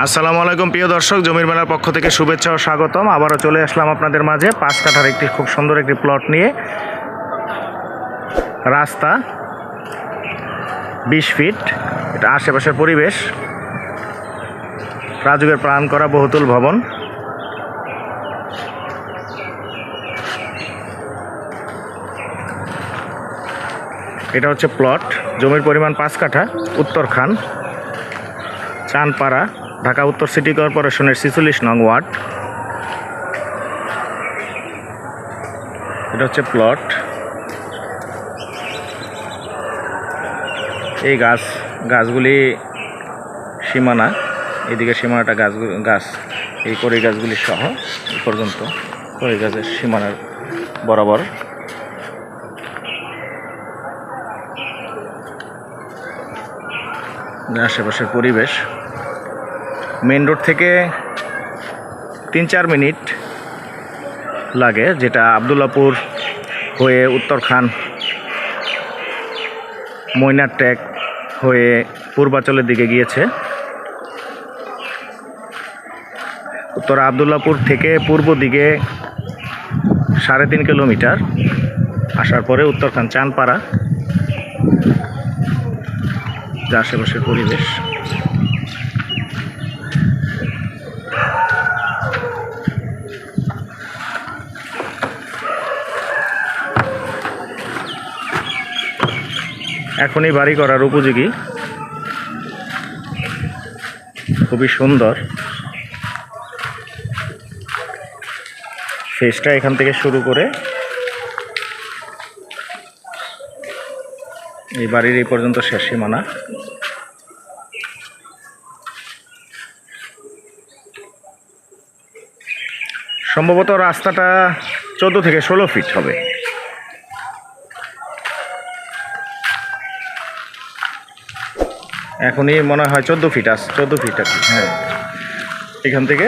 আসসালামু আলাইকুম, প্রিয় দর্শক, জমির মেলার পক্ষ থেকে শুভেচ্ছা ও স্বাগতম। আবারও চলে আসলাম আপনাদের মাঝে পাঁচ কাঠার একটি খুব সুন্দর একটি প্লট নিয়ে। রাস্তা, বিশ ফিট এটা আশেপাশের পরিবেশ। রাজুকের প্রাণ করা বহুতুল ভবন। এটা হচ্ছে প্লট জমির পরিমাণ পাঁচ কাঠা উত্তরখান চানপাড়া। ঢাকা উত্তর সিটি কর্পোরেশনের ছিচল্লিশ নং ওয়ার্ড। এটা হচ্ছে প্লট। এই গাছ, গাছগুলি সীমানা, এদিকে সীমানাটা গাছ গাছ, এই কড়ি গাছগুলি সহ, এই পর্যন্ত কড়ি গাছের সীমানার বরাবর। আশেপাশের পরিবেশ মেন রোড থেকে তিন চার মিনিট লাগে, যেটা আবদুল্লাপুর হয়ে উত্তরখান, ময়নার ট্যাগ হয়ে পূর্বাচলের দিকে গিয়েছে। উত্তর আবদুল্লাপুর থেকে পূর্ব দিকে সাড়ে তিন কিলোমিটার, আসার পরে উত্তরখান চানপাড়া যা আশেপাশের পরিবেশ। এখনই বাড়ি করার উপযোগী। খুবই সুন্দর। ফেসটা এখান থেকে শুরু করে এই বাড়ির এই পর্যন্ত শেষ সীমানা। সম্ভবত রাস্তাটা চোদ্দ থেকে ষোলো ফিট হবে। এখনই মনে হয় চোদ্দ ফিট আস, চোদ্দ ফিট আর হ্যাঁ। এখান থেকে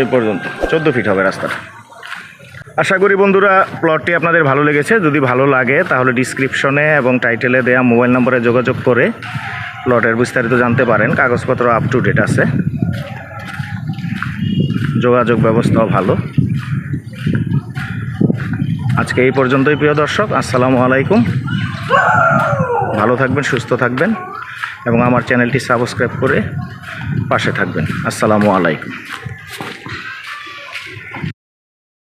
এই পর্যন্ত, চোদ্দ ফিট হবে রাস্তাটা আশা করি বন্ধুরা প্লটটি আপনাদের ভালো লেগেছে। যদি ভালো লাগে, তাহলে ডিসক্রিপশনে এবং টাইটেলে দেয়া মোবাইল নম্বরে যোগাযোগ করে প্লটের বিস্তারিত জানতে পারেন। কাগজপত্র আপ টু ডেট আছে। যোগাযোগ ব্যবস্থাও ভালো। আজকে এই পর্যন্তই, প্রিয় দর্শক। আসসালামু আলাইকুম। ভালো থাকবেন, সুস্থ থাকবেন। এবং আমার চ্যানেলটি সাবস্ক্রাইব করে পাশে থাকবেন। আসসালামু আলাইকুম।